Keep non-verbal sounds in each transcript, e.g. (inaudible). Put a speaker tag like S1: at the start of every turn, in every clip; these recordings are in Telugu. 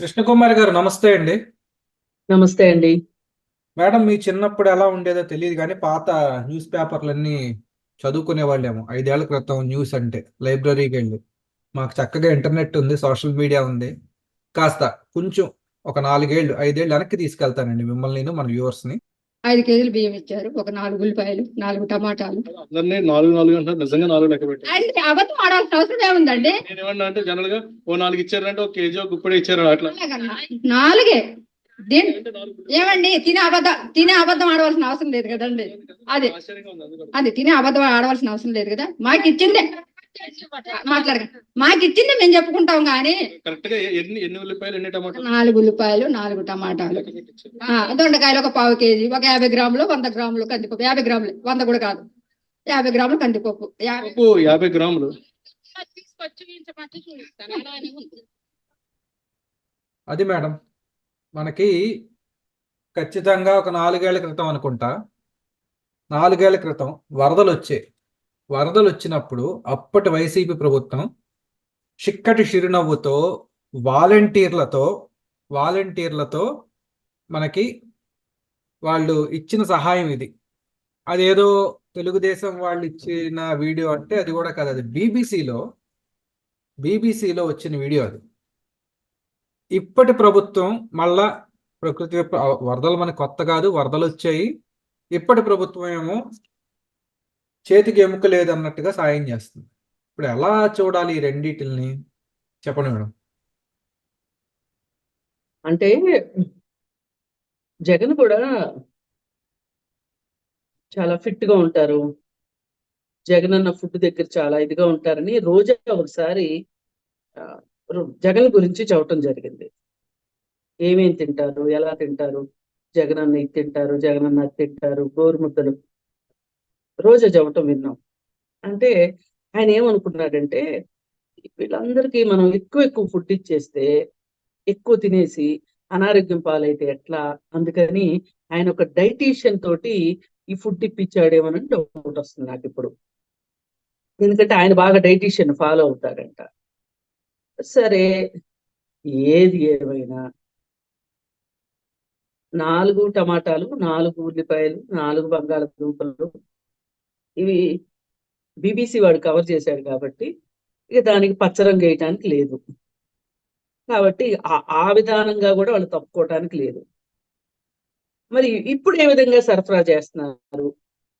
S1: కృష్ణకుమారి గారు నమస్తే అండి.
S2: నమస్తే అండి.
S1: మేడం మీ చిన్నప్పుడు ఎలా ఉండేదో తెలియదు కానీ పాత న్యూస్ పేపర్లన్నీ చదువుకునే వాళ్ళేమో. ఐదేళ్ళ క్రితం న్యూస్ అంటే లైబ్రరీకి వెళ్ళి. మాకు చక్కగా ఇంటర్నెట్ ఉంది సోషల్ మీడియా ఉంది. కాస్త కొంచెం ఒక నాలుగేళ్ళు ఐదేళ్ళు వెనక్కి తీసుకెళ్తానండి మిమ్మల్ని నేను మన వ్యూవర్స్ని
S3: ఐదు కేజీలు బియ్యం ఇచ్చారు. ఒక నాలుగు ఉల్లిపాయలు నాలుగు టమాటాలు.
S4: అందరినీ నాలుగు నాలుగు అంటారు నిజంగా నాలుగు లెక్క పెట్టారు.
S3: అంటే అబద్ధం ఆడాల్సిన అవసరం ఏముందండి?
S4: నేను ఏమన్నా అంటే జనరల్గా ఓ నాలుగు ఇచ్చారంటే ఒక కేజీ ఒక గుప్పడే ఇచ్చారు అట్లా.
S3: నాలుగే? దీని ఏమండి? తినే అబద్ధం తినే అబద్ధం ఆడవలసిన అవసరం లేదు కదండి. అది. అది తినే అబద్ధం ఆడవలసిన అవసరం లేదు కదా? మాకు ఇచ్చిందే మాట్లాడగా మాకు ఇచ్చిందే మేము చెప్పుకుంటాం కానీ.
S4: కరెక్ట్గా ఎన్ని ఎన్ని ఉల్లిపాయలు ఎన్ని టమాటాలు?
S3: నాలుగు ఉల్లిపాయలు నాలుగు టమాటాలు. దొండకాయలు ఒక పావు కేజీ ఒక యాభై గ్రాములు వంద గ్రాములు కందిపప్పు. యాభై గ్రాములు వంద కూడా కాదు. యాభై గ్రాములు కందిపప్పు. యాభై
S4: పప్పు యాభై గ్రాములు.
S1: అది మేడం మనకి ఖచ్చితంగా ఒక నాలుగేళ్ళ క్రితం అనుకుంటా. నాలుగేళ్ళ క్రితం వరదలు వచ్చాయి వరదలు వచ్చినప్పుడు అప్పటి వైసీపీ ప్రభుత్వం చిక్కటి చిరునవ్వుతో వాలంటీర్లతో వాలంటీర్లతో మనకి వాళ్ళు ఇచ్చిన సహాయం ఇది. అదేదో తెలుగుదేశం వాళ్ళు ఇచ్చిన వీడియో అంటే అది కూడా కాదు. అది బీబీసీలో బీబీసీలో వచ్చిన వీడియో అది. ఇప్పటి ప్రభుత్వం మళ్ళా ప్రకృతి వరదలు మనకు కొత్త కాదు వరదలు వచ్చాయి ఇప్పటి ప్రభుత్వం ఏమో చేతికి ఎముక లేదన్నట్టుగా సాయం చేస్తుంది. ఇప్పుడు ఎలా చూడాలి ఈ రెండింటిని చెప్పండి మేడం.
S2: అంటే జగన్ కూడా చాలా ఫిట్గా ఉంటారు. జగన్ అన్న ఫుడ్ దగ్గర చాలా ఇదిగా ఉంటారని రోజా ఒకసారి జగన్ గురించి చెప్పటం జరిగింది. ఏమేం తింటారు? ఎలా తింటారు? జగన్ అన్న ఇది తింటారు జగన్ అన్న అది తింటారు గోరుముద్దలు రోజా చెప్పటం విన్నాం. అంటే ఆయన ఏమనుకున్నాడంటే వీళ్ళందరికీ మనం ఎక్కువ ఎక్కువ ఫుడ్ ఇచ్చేస్తే ఎక్కువ తినేసి అనారోగ్యం పాలైతే ఎట్లా? అందుకని ఆయన ఒక డైటీషియన్ తోటి ఈ ఫుడ్ ఇప్పించాడేమోనని డౌట్ వస్తుంది నాకు ఇప్పుడు. ఎందుకంటే ఆయన బాగా డైటీషియన్ ఫాలో అవుతాడంట. సరే ఏది ఏమైనా. నాలుగు టమాటాలు నాలుగు ఉల్లిపాయలు నాలుగు బంగాళదుంపలు ఇవి బీబీసీ వాడు కవర్ చేశాడు కాబట్టి ఇక దానికి పచ్చరం వేయటానికి లేదు. కాబట్టి ఆ ఆ విధానంగా కూడా వాళ్ళు తప్పుకోవటానికి లేదు. మరి ఇప్పుడు ఏ విధంగా సరఫరా చేస్తున్నారు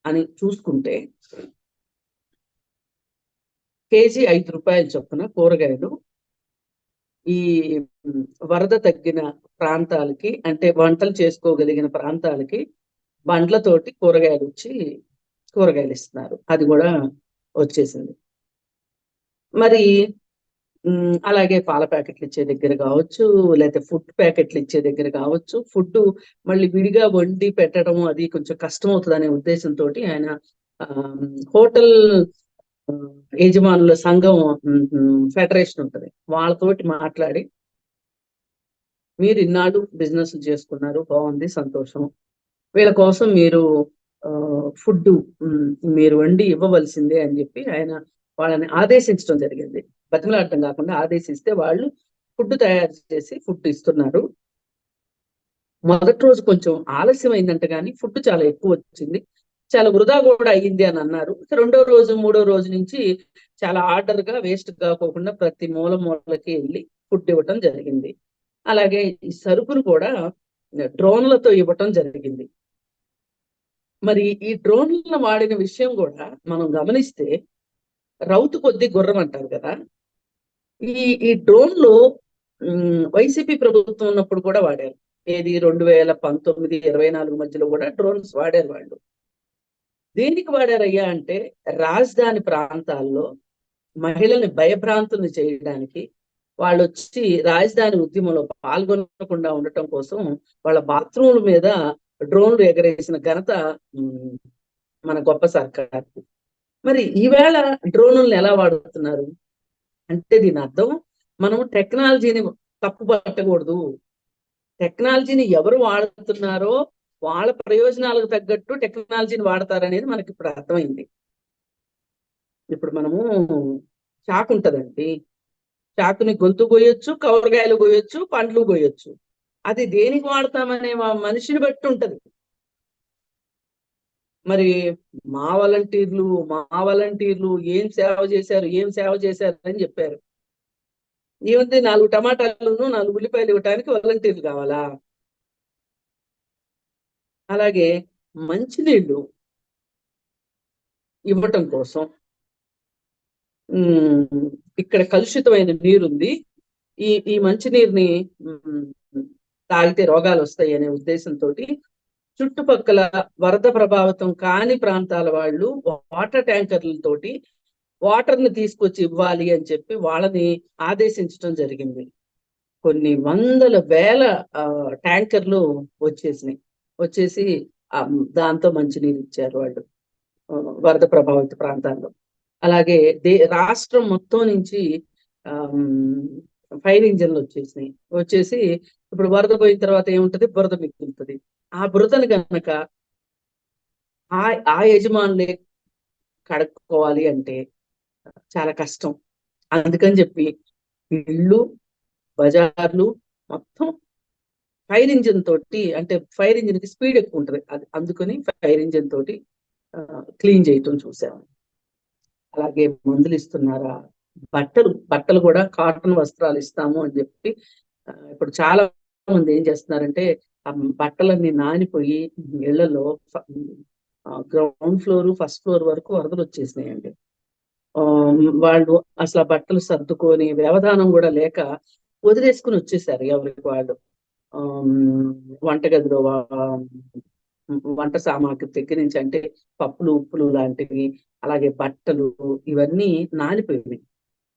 S2: అని చూసుకుంటే కేజీ ఐదు రూపాయలు చొప్పున కూరగాయలు ఈ వరద తగ్గిన ప్రాంతాలకి అంటే వంటలు చేసుకోగలిగిన ప్రాంతాలకి బండ్లతోటి కూరగాయలు వచ్చి కూరగాయలు ఇస్తున్నారు. అది కూడా వచ్చేసింది. మరి అలాగే పాల ప్యాకెట్లు ఇచ్చే దగ్గర కావచ్చు లేకపోతే ఫుడ్ ప్యాకెట్లు ఇచ్చే దగ్గర కావచ్చు. ఫుడ్ మళ్ళీ విడిగా వండి పెట్టడం అది కొంచెం కష్టం అవుతుంది అనే ఉద్దేశంతో ఆయన హోటల్ యజమానుల సంఘం ఫెడరేషన్ ఉంటుంది. వాళ్ళతోటి మాట్లాడి మీరు ఇన్నాళ్ళు బిజినెస్ చేసుకున్నారు బాగుంది సంతోషం. వీళ్ళ కోసం మీరు ఫుడ్ మీరు వండి ఇవ్వవలసిందే అని చెప్పి ఆయన వాళ్ళని ఆదేశించడం జరిగింది. బతిమలాడటం కాకుండా ఆదేశిస్తే వాళ్ళు ఫుడ్ తయారు చేసి ఫుడ్ ఇస్తున్నారు. మొదటి రోజు కొంచెం ఆలస్యం అయిందంట కానీ ఫుడ్ చాలా ఎక్కువ వచ్చింది. చాలా వృధా కూడా అయ్యింది అని అన్నారు. రెండో రోజు మూడో రోజు నుంచి చాలా ఆర్డర్గా వేస్ట్ కాకోకుండా ప్రతి మూల మూలకి వెళ్ళి ఫుడ్ ఇవ్వటం జరిగింది. అలాగే ఈ సరుకులు కూడా డ్రోన్లతో ఇవ్వటం జరిగింది. మరి ఈ డ్రోన్లను వాడిన విషయం కూడా మనం గమనిస్తే రౌతు కొద్ది గుర్రం అంటారు కదా. ఈ ఈ డ్రోన్లు వైసీపీ ప్రభుత్వం ఉన్నప్పుడు కూడా వాడారు. ఏది రెండు వేల పంతొమ్మిది ఇరవై నాలుగు మధ్యలో కూడా డ్రోన్స్ వాడారు వాళ్ళు. దేనికి వాడారయ్యా అంటే రాజధాని ప్రాంతాల్లో మహిళల్ని భయభ్రాంతుల్ని చేయడానికి వాళ్ళు వచ్చి రాజధాని ఉద్యమంలో పాల్గొనకుండా ఉండటం కోసం వాళ్ళ బాత్రూముల మీద డ్రోన్లు ఎగరేసిన ఘనత మన గొప్ప సర్కార్. మరి ఈవేళ డ్రోన్లను ఎలా వాడుతున్నారు? అంటే దీని అర్థం మనం టెక్నాలజీని తప్పు పట్టకూడదు. టెక్నాలజీని ఎవరు వాడుతున్నారో వాళ్ళ ప్రయోజనాలకు తగ్గట్టు టెక్నాలజీని వాడతారనేది మనకి ఇప్పుడు అర్థమైంది. ఇప్పుడు మనము చాకు ఉంటదండి చాకుని గొంతు కోయొచ్చు కూరగాయలు కోయొచ్చు పండ్లు కోయొచ్చు అది దేనికి వాడతామనే మా మనిషిని బట్టి ఉంటది. మరి మా వాలంటీర్లు మా వాలంటీర్లు ఏం సేవ చేశారు ఏం సేవ చేశారు అని చెప్పారు. ఏముంది నాలుగు టమాటాలను నాలుగు ఉల్లిపాయలు ఇవ్వటానికి వాలంటీర్లు కావాలా? అలాగే మంచినీళ్ళు ఇవ్వటం కోసం ఇక్కడ కలుషితమైన నీరుంది. ఈ ఈ మంచినీరుని తాగితే రోగాలు వస్తాయి అనే ఉద్దేశంతో చుట్టుపక్కల వరద ప్రభావితం కాని ప్రాంతాల వాళ్ళు వాటర్ ట్యాంకర్లతోటి వాటర్ని తీసుకొచ్చి ఇవ్వాలి అని చెప్పి వాళ్ళని ఆదేశించడం జరిగింది. కొన్ని వందల వేల ట్యాంకర్లు వచ్చేసినాయి. వచ్చేసి దాంతో మంచినీరు ఇచ్చారు వాళ్ళు. వరద ప్రభావిత ప్రాంతాల్లో. అలాగే దే రాష్ట్రం మొత్తం నుంచి ఫైర్ ఇంజన్లు వచ్చేసినాయి. వచ్చేసి ఇప్పుడు వరద పోయిన తర్వాత ఏముంటది? బురద మిగులుతుంది. ఆ బురదను కనుక ఆ ఆ యజమానులే కడుక్కోవాలి అంటే చాలా కష్టం. అందుకని చెప్పి ఇళ్ళు బజార్లు మొత్తం ఫైర్ ఇంజిన్ తోటి అంటే ఫైర్ ఇంజిన్కి స్పీడ్ ఎక్కువ ఉంటుంది. అది అందుకని ఫైర్ ఇంజిన్ తోటి క్లీన్ చేయటం చూసాము అలాగే మందులు ఇస్తున్నారా? బట్టలు బట్టలు కూడా కాటన్ వస్త్రాలు ఇస్తాము అని చెప్పి ఇప్పుడు చాలా మంది ఏం చేస్తున్నారంటే ఆ బట్టలన్నీ నానిపోయి ఇళ్ళలో గ్రౌండ్ ఫ్లోర్ ఫస్ట్ ఫ్లోర్ వరకు వరదలు వచ్చేసినాయండి. ఆ, వాళ్ళు అసలు ఆ బట్టలు సర్దుకొని వ్యవధానం కూడా లేక వదిలేసుకుని వచ్చేసారు ఎవరికి వాళ్ళు. ఆ, వంటగదిలో వంట సామాగ్రి దగ్గర నుంచి అంటే పప్పులు ఉప్పులు లాంటివి అలాగే బట్టలు ఇవన్నీ నానిపోయినాయి.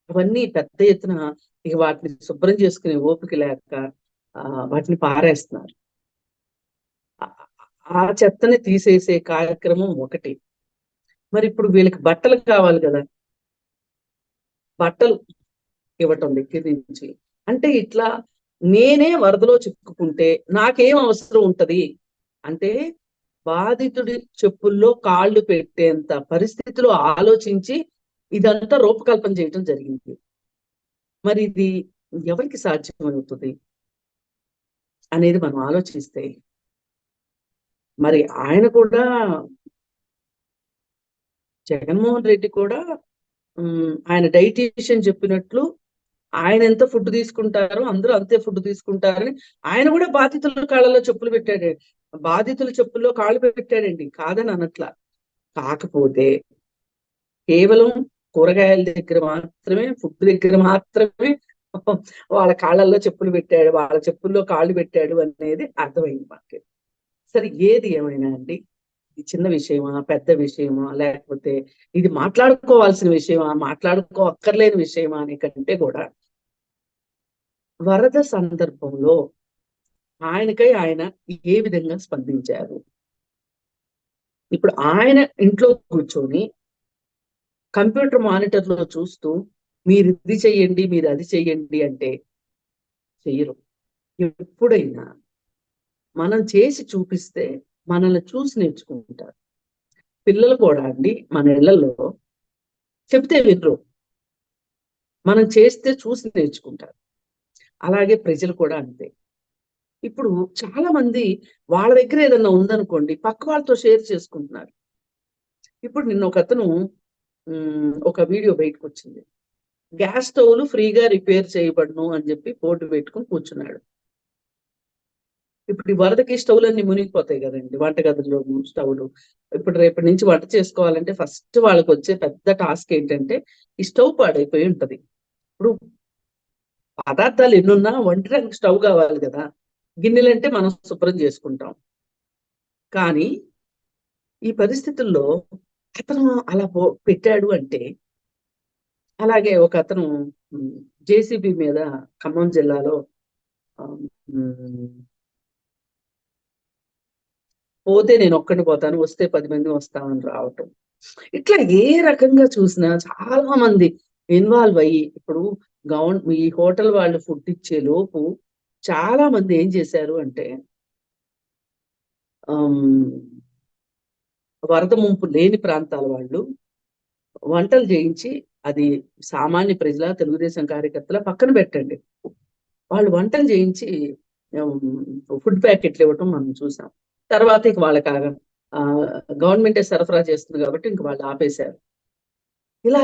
S2: అవన్నీ పెద్ద ఎత్తున ఇక వాటిని శుభ్రం చేసుకునే ఓపిక లేక వాటిని పారేస్తున్నారు. ఆ- చెత్తని తీసేసే కార్యక్రమం ఒకటి. మరి ఇప్పుడు వీళ్ళకి బట్టలు కావాలి కదా? బట్టలు ఇవ్వటం దగ్గర నుంచి. అంటే ఇట్లా నేనే వరదలో చిక్కుకుంటే నాకేం అవసరం ఉంటది? అంటే బాధితుడి చెప్పుల్లో కాళ్ళు పెట్టేంత పరిస్థితిలో ఆలోచించి ఇదంతా రూపకల్పన చేయటం జరిగింది. మరి ఇది ఎవరికి సాధ్యమవుతుంది? అనేది మనం ఆలోచిస్తే మరి ఆయన కూడా జగన్మోహన్ రెడ్డి కూడా ఆయన డైటీషియన్ చెప్పినట్లు ఆయన ఎంత ఫుడ్ తీసుకుంటారో అందరూ అంతే ఫుడ్ తీసుకుంటారని ఆయన కూడా బాధితుల కాళ్ళలో చెప్పులు పెట్టాడు బాధితుల చెప్పుల్లో కాళ్ళు పెట్టాడండి కాదని అనట్లా. కాకపోతే కేవలం కూరగాయల దగ్గర మాత్రమే ఫుడ్ దగ్గర మాత్రమే (laughs) వాళ్ళ కాళ్ళల్లో చెప్పులు పెట్టాడు వాళ్ళ చెప్పుల్లో కాళ్ళు పెట్టాడు అనేది అర్థమైంది మాకు. సరే ఏది ఏమైనా అండి? ఇది చిన్న విషయమా పెద్ద విషయమా లేకపోతే ఇది మాట్లాడుకోవాల్సిన విషయమా మాట్లాడుకో అక్కర్లేని విషయమా అనే కంటే కూడా వరద సందర్భంలో ఆయనకై ఆయన ఏ విధంగా స్పందించారు? ఇప్పుడు ఆయన ఇంట్లో కూర్చొని కంప్యూటర్ మానిటర్లో చూస్తూ మీరు ఇది చెయ్యండి మీరు అది చెయ్యండి అంటే చెయ్యరు. ఎప్పుడైనా మనం చేసి చూపిస్తే మనల్ని చూసి నేర్చుకుంటారు. పిల్లలు కూడా అండి మన ఇళ్ళలో చెప్తే వినరు. మనం చేస్తే చూసి నేర్చుకుంటారు. అలాగే ప్రజలు కూడా అంతే. ఇప్పుడు చాలా మంది వాళ్ళ దగ్గర ఏదన్నా ఉందనుకోండి పక్క వాళ్ళతో షేర్ చేసుకుంటున్నారు. ఇప్పుడు నిన్న ఒక అతను ఒక వీడియో బయటకు వచ్చింది గ్యాస్ స్టవ్లు ఫ్రీగా రిపేర్ చేయబడును అని చెప్పి బోర్డు పెట్టుకుని కూర్చున్నాడు. ఇప్పుడు ఈ వరదకి స్టవ్లన్నీ మునిగిపోతాయి కదండి వంటగదిలో స్టవ్లు ఇప్పుడు రేపటి నుంచి వంట చేసుకోవాలంటే ఫస్ట్ వాళ్ళకి వచ్చే పెద్ద టాస్క్ ఏంటంటే ఈ స్టవ్ పాడైపోయి ఉంటది. ఇప్పుడు పదార్థాలు ఎన్నున్నా వంటడానికి స్టవ్ కావాలి కదా గిన్నెలంటే మనం శుభ్రం చేసుకుంటాం. కానీ ఈ పరిస్థితుల్లో అతను అలా పెట్టాడు అంటే అలాగే ఒక అతను జేసీబీ మీద ఖమ్మం జిల్లాలో పోతే నేను ఒక్కడిని పోతాను వస్తే పది మంది వస్తామని రావటం. ఇట్లా ఏ రకంగా చూసినా చాలా మంది ఇన్వాల్వ్ అయ్యి ఇప్పుడు గవర్న ఈ హోటల్ వాళ్ళు ఫుడ్ ఇచ్చే లోపు చాలా మంది ఏం చేశారు అంటే వరద ముంపు లేని ప్రాంతాల వాళ్ళు వంటలు చేయించి అది సామాన్య ప్రజల తెలుగుదేశం కార్యకర్తల పక్కన పెట్టండి. వాళ్ళు వంటలు చేయించి ఫుడ్ ప్యాకెట్లు ఇవ్వటం మనం చూసాం. తర్వాత ఇక వాళ్ళకి ఆ గవర్నమెంటే సరఫరా చేస్తుంది కాబట్టి ఇంక వాళ్ళు ఆపేశారు. ఇలా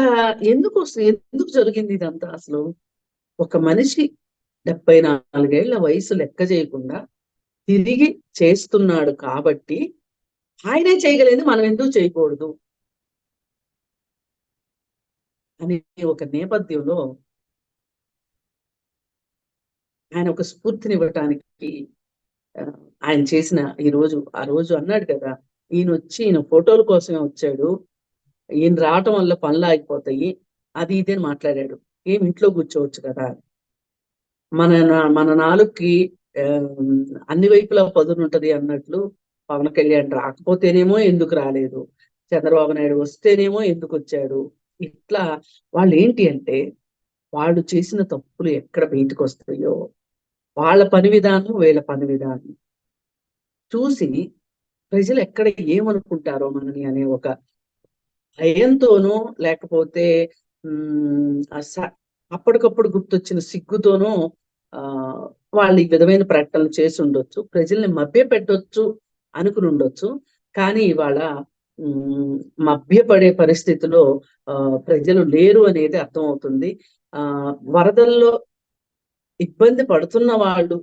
S2: ఎందుకు వస్తుంది ఎందుకు జరిగింది ఇదంతా అసలు? ఒక మనిషి డెబ్బై నాలుగేళ్ళ వయసు లెక్క చేయకుండా తిరిగి చేస్తున్నాడు కాబట్టి ఆయనే చేయగలిగింది మనం ఎందుకు చేయకూడదు? అనే ఒక నేపథ్యంలో ఆయన ఒక స్ఫూర్తినివ్వటానికి ఆయన చేసిన ఈ రోజు ఆ రోజు అన్నాడు కదా ఈయన వచ్చి ఈయన ఫోటోల కోసమే వచ్చాడు. ఈయన రావటం వల్ల పనులు ఆగిపోతాయి. అది ఇది అని మాట్లాడాడు. ఏం ఇంట్లో కూర్చోవచ్చు కదా? మన నా- మన నాలుగుకి అన్ని వైపులా పదును ఉంటది అన్నట్లు పవన్ కళ్యాణ్ రాకపోతేనేమో ఎందుకు రాలేదు. చంద్రబాబు నాయుడు వస్తేనేమో ఎందుకు వచ్చాడు. ఇట్లా వాళ్ళు ఏంటి అంటే వాళ్ళు చేసిన తప్పులు ఎక్కడ బయటకు వస్తాయో వాళ్ళ పని విధానం వీళ్ళ పని విధానం. చూసి ప్రజలు ఎక్కడ ఏమనుకుంటారో మనని అనే ఒక భయంతోనో లేకపోతే ఉమ్, స- అప్పటికప్పుడు గుర్తొచ్చిన సిగ్గుతోనో ఆ వాళ్ళు ఈ విధమైన ప్రకటనలు చేసి ఉండొచ్చు ప్రజల్ని మభ్య పెట్టొచ్చు అనుకుని ఉండొచ్చు. కానీ ఇవాళ మభ్యపడే పరిస్థితిలో ఆ ప్రజలు లేరు అనేది అర్థమవుతుంది. ఆ వరదల్లో ఇబ్బంది పడుతున్న వాళ్ళు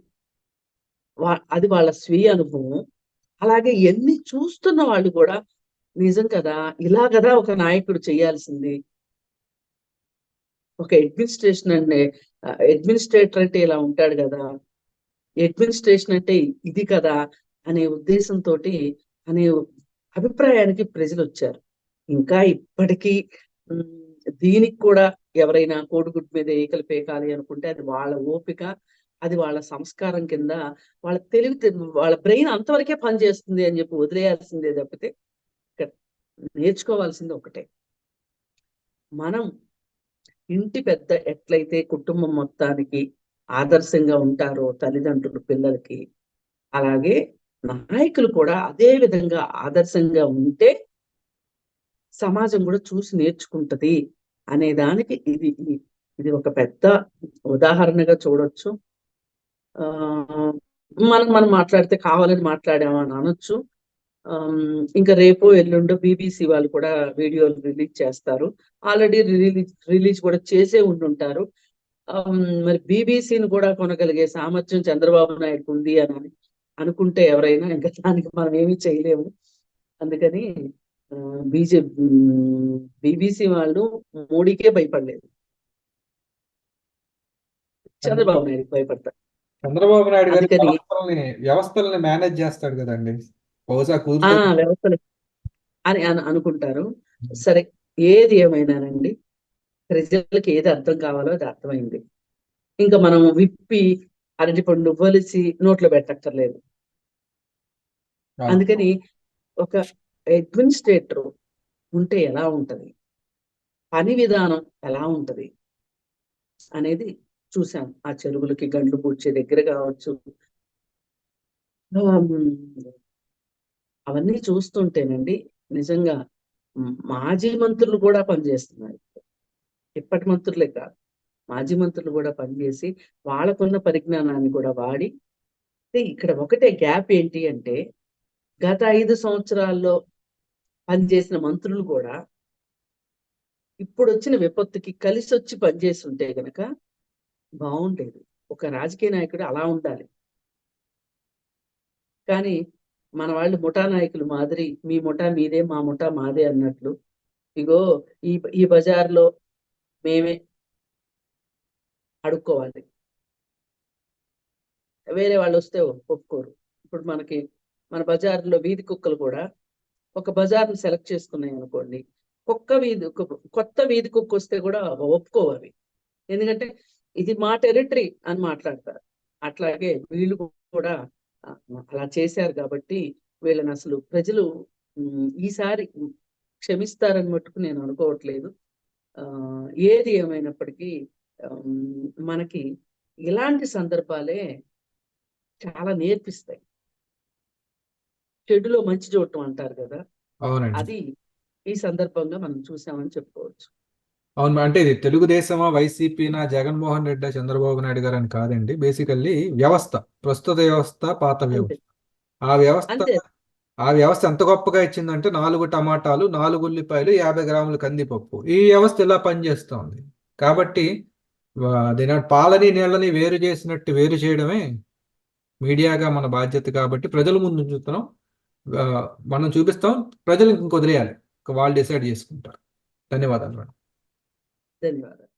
S2: అది వాళ్ళ స్వీయ అనుభవం. అలాగే ఎన్ని చూస్తున్న వాళ్ళు కూడా నిజం కదా ఇలా కదా ఒక నాయకుడు చేయాల్సింది. ఒక అడ్మినిస్ట్రేషన్ అంటే అడ్మినిస్ట్రేటర్ అంటే ఇలా ఉంటాడు కదా అడ్మినిస్ట్రేషన్ అంటే ఇది కదా అనే ఉద్దేశంతో అనే అభిప్రాయానికి ప్రజలు వచ్చారు ఇంకా ఇప్పటికీ దీనికి కూడా ఎవరైనా కోడిగుడ్డు మీద ఏకలు పేకాలి అనుకుంటే అది వాళ్ళ ఓపిక అది వాళ్ళ సంస్కారం కింద వాళ్ళ తెలివి వాళ్ళ బ్రెయిన్ అంతవరకే పనిచేస్తుంది అని చెప్పి వదిలేయాల్సిందే తప్పితే ఇక్కడ నేర్చుకోవాల్సింది ఒకటే. మనం ఇంటి పెద్ద ఎట్లయితే కుటుంబం మొత్తానికి ఆదర్శంగా ఉంటారో తల్లిదండ్రులు పిల్లలకి అలాగే నాయకులు కూడా అదే విధంగా ఆదర్శంగా ఉంటే సమాజం కూడా చూసి నేర్చుకుంటది అనే దానికి ఇది ఇది- ఒక పెద్ద ఉదాహరణగా చూడొచ్చు. ఆ మనం మనం మాట్లాడితే కావాలని మాట్లాడామా అని అనొచ్చు. ఇంకా రేపు ఎల్లుండో బీబీసీ వాళ్ళు కూడా వీడియోలు రిలీజ్ చేస్తారు. ఆల్రెడీ రిలీజ్ రిలీజ్ కూడా చేసే ఉండుంటారు. మరి బీబీసీని కూడా కొనగలిగే సామర్థ్యం చంద్రబాబు నాయుడుకు ఉంది అని అనుకుంటే ఎవరైనా ఇంకా దానికి మనం ఏమీ చేయలేము. అందుకని బీజేపీ బీబీసీ వాళ్ళు మోడీకే భయపడలేదు. చంద్రబాబు నాయుడుకి భయపడతారు.
S1: చంద్రబాబు నాయుడు గారి వ్యవస్థల్ని మేనేజ్ చేస్తాడు కదండి. బహుశా
S2: వ్యవస్థలు అని అను- అనుకుంటారు. సరే ఏది ఏమైనానండి? ప్రజలకి ఏది అర్థం కావాలో అది అర్థమైంది. ఇంకా మనం విప్పి అరటిపండు వలిసి నోట్లో పెట్టక్కర్లేదు. అందుకని ఒక అడ్మినిస్ట్రేటర్ ఉంటే ఎలా ఉంటది? పని విధానం ఎలా ఉంటది? అనేది చూసాం ఆ చెరువులకి గండ్లు పూడ్చే దగ్గర కావచ్చు. అవన్నీ చూస్తుంటేనండి నిజంగా మాజీ మంత్రులు కూడా పనిచేస్తున్నారు. ఇప్పటి మంత్రులే కాదు. మాజీ మంత్రులు కూడా పనిచేసి వాళ్ళకున్న పరిజ్ఞానాన్ని కూడా వాడి ఇక్కడ ఒకటే గ్యాప్ ఏంటి అంటే గత ఐదు సంవత్సరాల్లో పనిచేసిన మంత్రులు కూడా ఇప్పుడు వచ్చిన విపత్తుకి కలిసి వచ్చి పనిచేసి ఉంటే గనక బాగుండేది ఒక రాజకీయ నాయకుడు అలా ఉండాలి. కానీ మన వాళ్ళు ముఠా నాయకులు మాదిరి మీ ముఠా మీదే మా ముఠా మాదే అన్నట్లు ఇగో ఈ ఈ బజార్లో మేమే అడుక్కోవాలి. వేరే వాళ్ళు వస్తే ఒప్పుకోరు. ఇప్పుడు మనకి మన బజార్లో వీధి కుక్కలు కూడా ఒక బజార్ని సెలెక్ట్ చేసుకున్నాయి అనుకోండి కుక్క వీధి కొత్త వీధి కుక్క వస్తే కూడా ఒప్పుకోవాలి ఎందుకంటే ఇది మా టెరిటరీ అని మాట్లాడతారు. అట్లాగే వీళ్ళు కూడా అలా చేశారు కాబట్టి వీళ్ళని అసలు ప్రజలు ఈసారి క్షమిస్తారని మట్టుకు నేను అనుకోవట్లేదు. ఆ ఏది ఏమైనప్పటికీ మనకి ఇలాంటి సందర్భాలే చాలా నేర్పిస్తాయి. చెడులో మంచి చూడటం అంటారు కదా?
S1: అవునండి.
S2: అది ఈ సందర్భంగా మనం చూసామని చెప్పుకోవచ్చు.
S1: అవును అంటే ఇది తెలుగుదేశమా వైసీపీనా జగన్మోహన్ రెడ్డి చంద్రబాబు నాయుడు గారు అని కాదండి. బేసికల్లీ వ్యవస్థ ప్రస్తుత వ్యవస్థ పాత వ్యవస్థ. ఆ వ్యవస్థ ఆ వ్యవస్థ ఎంత గొప్పగా ఇచ్చిందంటే నాలుగు టమాటాలు నాలుగు ఉల్లిపాయలు యాభై గ్రాముల కందిపప్పు. ఈ వ్యవస్థ ఇలా పనిచేస్తోంది. కాబట్టి వా- పాలని నీళ్ళని వేరు చేసినట్టు వేరు చేయడమే మీడియాగా మన బాధ్యత కాబట్టి ప్రజల ముందు చూస్తున్నాం. మనం చూపిస్తాం ప్రజలు ఇంకొదిలేయాలి. వాళ్ళు డిసైడ్ చేసుకుంటారు. ధన్యవాదాలు మేడం.
S2: ధన్యవాదాలు.